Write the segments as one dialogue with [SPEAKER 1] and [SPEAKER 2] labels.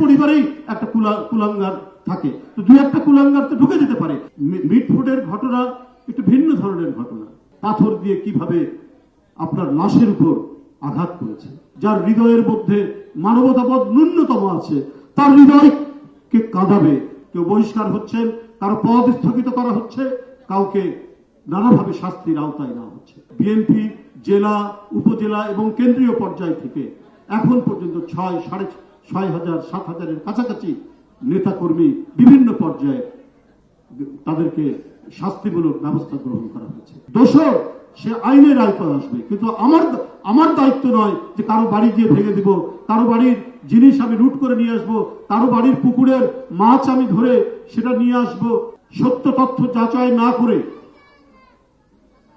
[SPEAKER 1] পরিবারেই একটা কুলা- কুলাঙ্গার থাকে। তো দু একটা কুলাঙ্গার তো ঢুকে যেতে পারে। মি- মিটফুডের ঘটনা একটু ভিন্ন ধরনের ঘটনা। পাথর দিয়ে কীভাবে আপনার লাশের উপর আঘাত করেছে। যার হৃদয়ের মধ্যে মানবতাবোধ ন্যূনতম আছে। তার হৃদয়কে কাঁদাবে। কেউ বহিষ্কার হচ্ছেন, কারও পদ স্থগিত করা হচ্ছে, কাউকে নানাভাবে শাস্তির আওতায় নেওয়া হচ্ছে। বিএনপি জেলা, উপজেলা এবং কেন্দ্রীয় পর্যায় থেকে এখন পর্যন্ত ছয়, সাড়ে ছয় হাজার, সাত হাজারের কাছাকাছি নেতাকর্মী বিভিন্ন পর্যায়ে তাদেরকে শাস্তিমূলক ব্যবস্থা গ্রহণ করা হয়েছে। দোষর সে আইনের আয়তায় আসবে। কিন্তু আমার আমার দায়িত্ব নয় যে কারও বাড়ি গিয়ে ভেঙে দিব, কারও বাড়ির জিনিস আমি লুট করে নিয়ে আসব, কারও বাড়ির পুকুরের মাছ আমি ধরে সেটা নিয়ে আসব। সত্য তথ্য যাচাই না করে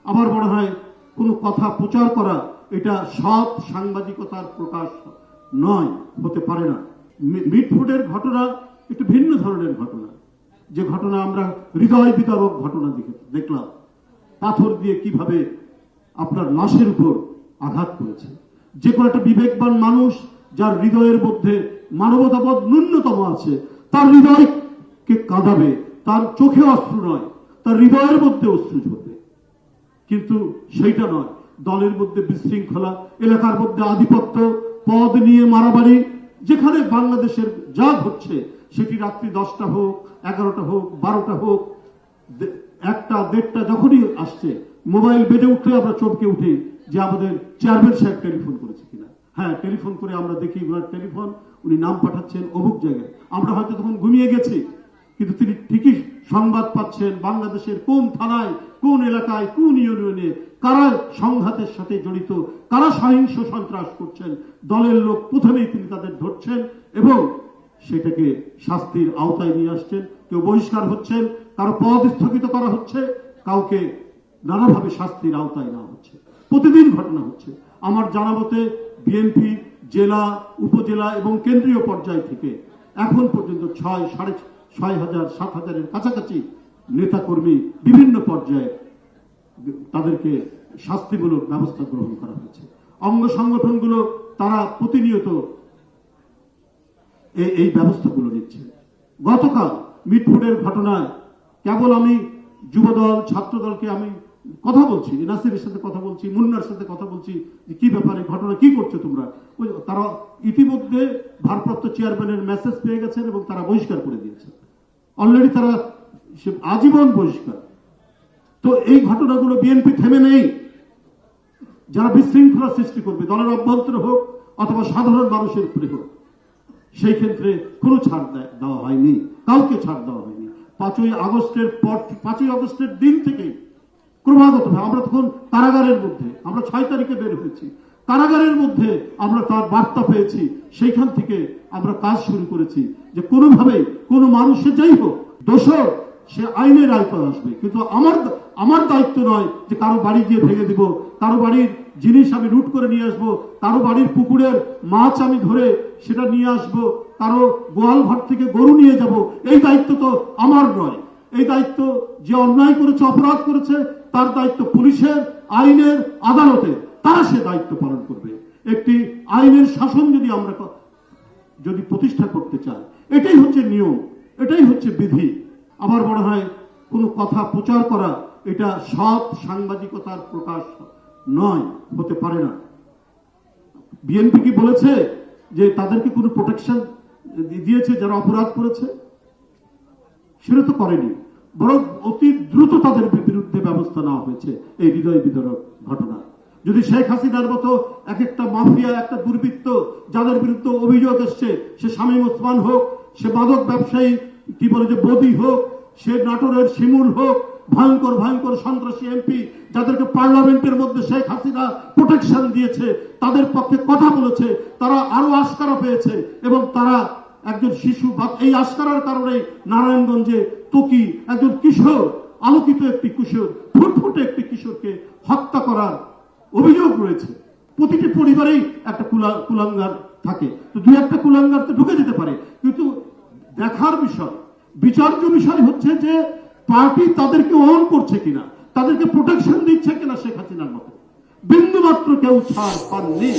[SPEAKER 1] আমার মনে হয় কোনো কথা প্রচার করা, এটা সৎ সাংবাদিকতার প্রকাশ নয়, হতে পারে না। মি- মিটফুডের ঘটনা একটু ভিন্ন ধরনের ঘটনা। যে ঘটনা আমরা হৃদয় বিদারক ঘটনা দেখে দেখলাম। পাথর দিয়ে কীভাবে আপনার লাশের উপর আঘাত করেছে। যে কোনো একটা বিবেকবান মানুষ যার হৃদয়ের মধ্যে মানবতাবোধ ন্যূনতম আছে, তার হৃদয়কে কাঁদাবে, তার চোখে অশ্রু নয়, তার হৃদয়ের মধ্যে অশ্রু ঝরবে। কিন্তু সেইটা নয়, দলের মধ্যে বিশৃঙ্খলা, এলাকার মধ্যে আধিপত্য পদ নিয়ে মারামারি, যেখানে বাংলাদেশের যা ঘটছে, সেটি রাত্রি দশটা হোক, এগারোটা হোক, বারোটা হোক একটা, দেড়টা যখনই আসছে, মোবাইল বেজে উঠলে আমরা চমকে উঠি যে আমাদের চেয়ারম্যান সাহেব টেলিফোন করেছে কিনা। হ্যাঁ টেলিফোন করে আমরা দেখি ওনার টেলিফোন, উনি নাম পাঠাচ্ছেন অমুক জায়গায়। আমরা হয়তো তখন ঘুমিয়ে গেছি। কিন্তু তিনি ঠিকই সংবাদ পাচ্ছেন বাংলাদেশের কোন থানায়, কোন এলাকায়, কোন ইউনিয়নে, কারা সংঘাতের সাথে জড়িত, কারা সহিংস সন্ত্রাস করছেন। দলের লোক প্রথমেই তিনি তাদের ধরছেন এবং সেটাকে শাস্তির আওতায় নিয়ে আসছেন। কেউ বহিষ্কার হচ্ছেন, কারও পদ স্থগিত করা হচ্ছে, কাউকে নানাভাবে শাস্তির আওতায় নেওয়া হচ্ছে। প্রতিদিন ঘটনা হচ্ছে। আমার জানা মতে বিএনপি জেলা, উপজেলা এবং কেন্দ্রীয় পর্যায় থেকে এখন পর্যন্ত ছয় সাড়ে ছয় হাজার, সাত হাজারের কাছাকাছি নেতাকর্মী বিভিন্ন পর্যায়ে তাদেরকে শাস্তিমূলক ব্যবস্থা গ্রহণ করা হয়েছে। অঙ্গ সংগঠনগুলো তারা প্রতিনিয়ত এই ব্যবস্থাগুলো নিচ্ছে। গতকাল মিটফুডের ঘটনায় কেবল আমি যুবদল, ছাত্রদলকে আমি কথা বলছি নাসিরের সাথে কথা বলছি, মুন্নার সাথে কথা বলছি যে কি ব্যাপারে, ঘটনা কি করছ তোমরা? তারা ইতিমধ্যে ভারপ্রাপ্ত চেয়ারম্যানের মেসেজ পেয়ে গেছেন এবং তারা বহিষ্কার করে দিয়েছে অলরেডি তারা আজীবন বহিষ্কার। তো এই ঘটনাগুলো বিএনপি থেমে নেই। যারা বিশৃঙ্খলা সৃষ্টি করবে, দলের অভ্যন্তরে হোক অথবা সাধারণ মানুষের উপরে হোক, সেই ক্ষেত্রে কোনো ছাড় দেওয়া হয়নি। কাউকে ছাড় দেওয়া হয়নি। পাঁচই আগস্টের পর পাঁচই আগস্টের দিন থেকে ক্রমাগত আমরা তখন কারাগারের মধ্যে, আমরা ছয় তারিখে বের হয়েছি। কারাগারের মধ্যে আমরা তার বার্তা পেয়েছি। সেইখান থেকে আমরা কাজ শুরু করেছি যে কোনোভাবে কোনো মানুষের যাই হোক, দোষর সে আইনের আয়তায় আসবে। কিন্তু আমার আমার দায়িত্ব নয় যে কারও বাড়ি গিয়ে ভেঙে দিব, কারও বাড়ির জিনিস আমি লুট করে নিয়ে আসব, কারও বাড়ির পুকুরের মাছ আমি ধরে সেটা নিয়ে আসব, কারও গোয়াল ঘর থেকে গরু নিয়ে যাব। এই দায়িত্ব তো আমার নয়। এই দায়িত্ব যে অন্যায় করেছে, অপরাধ করেছে, তার দায়িত্ব পুলিশের, আইনের আদালতের। তারা সে দায়িত্ব পালন করবে। একটি আইনের শাসন যদি আমরা যদি প্রতিষ্ঠা করতে চাই, এটাই হচ্ছে নিয়ম, এটাই হচ্ছে বিধি। আমার মনে হয় কোনো কথা প্রচার করা, এটা সৎ সাংবাদিকতার প্রকাশ নয়, হতে পারে না। বিএনপি কি বলেছে যে তাদেরকে কোনো প্রোটেকশন দিয়েছে যারা অপরাধ করেছে? সেটা তো করেনি। বরং অতি দ্রুত তাদের বিরুদ্ধে ব্যবস্থা নেওয়া হয়েছে। এই হৃদয় বিদারক ঘটনা। যদি শেখ হাসিনার মতো এক একটা মাফিয়া, একটা দুর্বৃত্ত, যাদের বিরুদ্ধে অভিযোগ এসছে, সে শামীম ওসমান হোক, সে মাদক ব্যবসায়ী, কি বলে যে বদি হোক, সে নাটোরের শিমুল হোক, ভয়ঙ্কর ভয়ঙ্কর সন্ত্রাসী এমপি, যাদেরকে পার্লামেন্টের মধ্যে শেখ হাসিনা প্রোটেকশন দিয়েছে, তাদের পক্ষে কথা বলেছে, তারা আরও আস্কারা পেয়েছে, এবং তারা একজন শিশু বা এই আস্কারার কারণে নারায়ণগঞ্জে তকি, একজন কিশোর, আলোকিত একটি কিশোর, ফুটফুটে একটি কিশোরকে হত্যা করার অভিযোগ রয়েছে। প্রতিটি পরিবারেই একটা কুলা- কুলাঙ্গার থাকে। তো দু একটা কুলাঙ্গার তো ঢুকে যেতে পারে। কিন্তু দেখার বিষয় বিচার্য বিষয় হচ্ছে যে পার্টি তাদেরকে অন করছে কিনা, তাদেরকে প্রোটেকশন দিচ্ছে কিনা শেখ হাসিনার মতো। বিন্দু মাত্র কেউ ছাড় পাননি।